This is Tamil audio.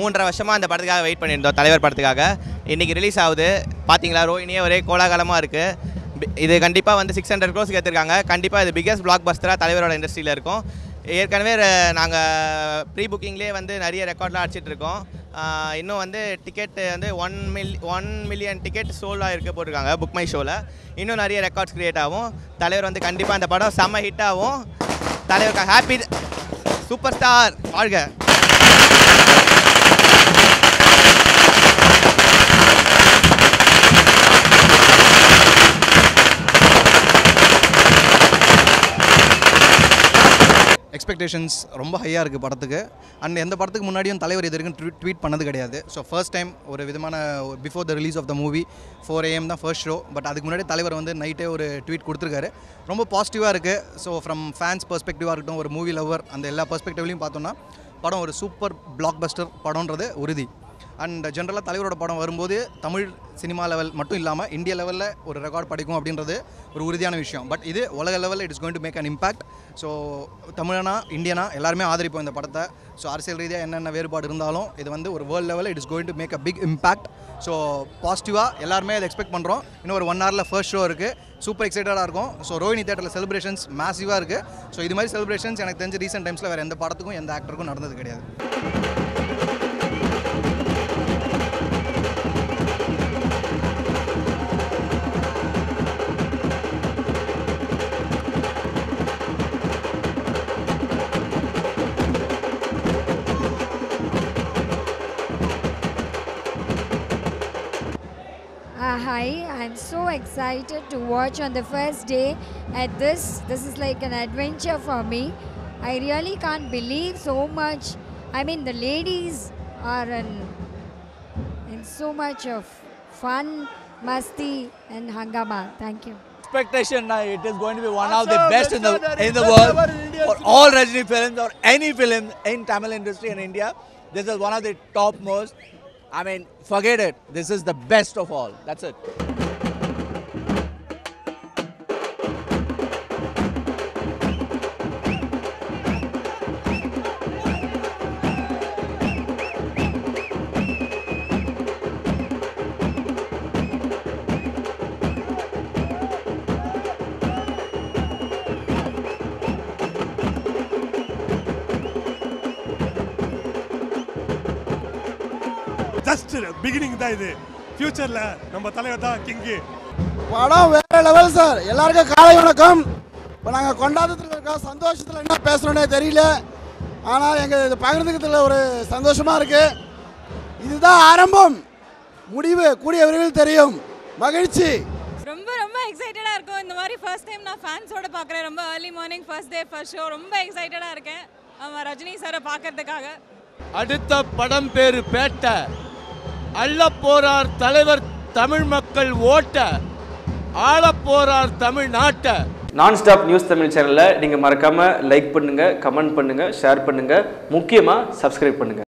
மூன்றரை வருஷமாக அந்த படத்துக்காக வெயிட் பண்ணியிருந்தோம் தலைவர் படத்துக்காக. இன்றைக்கி ரிலீஸ் ஆகுது. பார்த்தீங்களா ரோஹினியே ஒரே கோலாகலமாக இருக்குது இது கண்டிப்பாக வந்து சிக்ஸ் ஹண்ட்ரட் க்ரோஸ்க்கு எடுத்திருக்காங்க. கண்டிப்பாக இது பிக்கஸ்ட் பிளாக் பஸ்டராக தலைவரோட இண்டஸ்ட்ரியில் இருக்கும். ஏற்கனவே நாங்கள் ப்ரீ புக்கிங்லேயே வந்து நிறைய ரெக்கார்ட்லாம் அடிச்சிட்டு இருக்கோம். இன்னும் வந்து டிக்கெட்டு வந்து one mil one million ticket சோல்டாக இருக்க போட்டிருக்காங்க புக் மை ஷோவில் இன்னும் நிறைய ரெக்கார்ட்ஸ் க்ரியேட் ஆகும். தலைவர் வந்து கண்டிப்பாக அந்த படம் செம்ம ஹிட் ஆகும். தலைவருக்கு ஹாப்பி சூப்பர் ஸ்டார் வாழ்க. எக்ஸ்பெக்டேஷன்ஸ் ரொம்ப ஹையாக இருக்குது படத்துக்கு. அண்ட் எந்த படத்துக்கு முன்னாடியும் தலைவர் இது வரைக்கும் ட்வீட் ட்வீட் பண்ணது கிடையாது. ஸோ ஃபர்ஸ்ட் டைம் ஒரு விதமான before the release of the movie four AM தான் ஃபர்ஸ்ட் ஷோ பட் அதுக்கு முன்னாடி தலைவர் வந்து நைட்டே ஒரு ட்வீட் கொடுத்துருக்காரு. ரொம்ப பாசிட்டிவாக இருக்குது ஸோ ஃப்ரம் ஃபேன்ஸ் பெர்ஸ்பெக்டிவாக இருக்கட்டும் ஒரு மூவி லவர் அந்த எல்லா பெர்ஸ்பெக்டிவ்லையும் பார்த்தோன்னா படம் ஒரு சூப்பர் பிளாக் பஸ்டர் படம்ன்றது உறுதி. அண்ட் ஜென்ரலாக தலைவரோட படம் வரும்போது தமிழ் சினிமா லெவல் மட்டும் இல்லாமல் இந்திய லெவலில் ஒரு ரெக்கார்ட் படிக்கும் அப்படின்றது ஒரு உறுதியான விஷயம். பட் இது உலக லெவலில் it's going to make an impact so தமிழனா இந்தியனா எல்லாருமே ஆதரிப்போம் இந்த படத்தை. ஸோ அரசியல் ரீதியாக என்னென்ன வேறுபாடு இருந்தாலும் இது வந்து ஒரு வேர்ல்டு லெவலில் it is going to make a big impact so பாசிட்டிவாக எல்லாருமே அதை எக்ஸ்பெக்ட் பண்ணுறோம் இன்னும் ஒரு ஒன் ஹவரில் ஃபர்ஸ்ட் ஷோ இருக்குது சூப்பர் எக்ஸைட்டடாக இருக்கும். ஸோ ரோஹினி தேட்டரில் செலிப்ரேஷன்ஸ் மேசிவாக இருக்குது ஸோ இது மாதிரி செலிப்ரேஷன்ஸ் எனக்கு தெரிஞ்ச ரீசெண்ட் டைம்ஸில் வேறு எந்த படத்துக்கும் எந்த ஆக்டருக்கும் நடந்தது கிடையாது. I'm so excited to watch on the first day at this. This is like an adventure for me. I really can't believe so much. I mean, the ladies are in, in so much of fun, masti, and hangama. Thank you. expectation uh, it is going to be one of the best in the in the world for all Rajini films or any film in Tamil industry in India. This is one of the top most. I mean, forget it. This is the best of all. That's it. Just beginning தான் இது. ஃபியூச்சரில் நம்ம தலைவர் தான் கிங்கு படம் வேற லெவல் சார் எல்லாருக்கும் காலை வணக்கம். இப்போ நாங்கள் கொண்டாட்டத்தில் இருக்கோம். சந்தோஷத்தில் என்ன பேசுகிறோன்னே தெரியல. ஆனால் எங்கள் இது பகிர்ந்துக்கிறதுல ஒரு சந்தோஷமாக இருக்குது இதுதான் ஆரம்பம். முடிவு கூடிய விரைவில் தெரியும். மகிழ்ச்சி. ரொம்ப ரொம்ப எக்ஸைட்டடாக இருக்கும். இந்த மாதிரி ஃபர்ஸ்ட் டைம் நான் ஃபேன்ஸோட பார்க்குறேன். ரொம்ப early morning first day first show ரொம்ப எக்ஸைட்டடாக இருக்கேன். ஆமாம் ரஜினி சாரை பார்க்கறதுக்காக. அடுத்த படம் பேரு பேட்ட. அள்ளப்போறார் தலைவர் தமிழ் மக்கள் ஓட்ட ஆளப்போறார் தமிழ் தமிழ்நாட்டை நான் ஸ்டாப் நியூஸ் தமிழ் சேனலில் நீங்கள் மறக்காமல் லைக் பண்ணுங்கள் கமெண்ட் பண்ணுங்கள் ஷேர் பண்ணுங்கள் முக்கியமாக சப்ஸ்கிரைப் பண்ணுங்கள்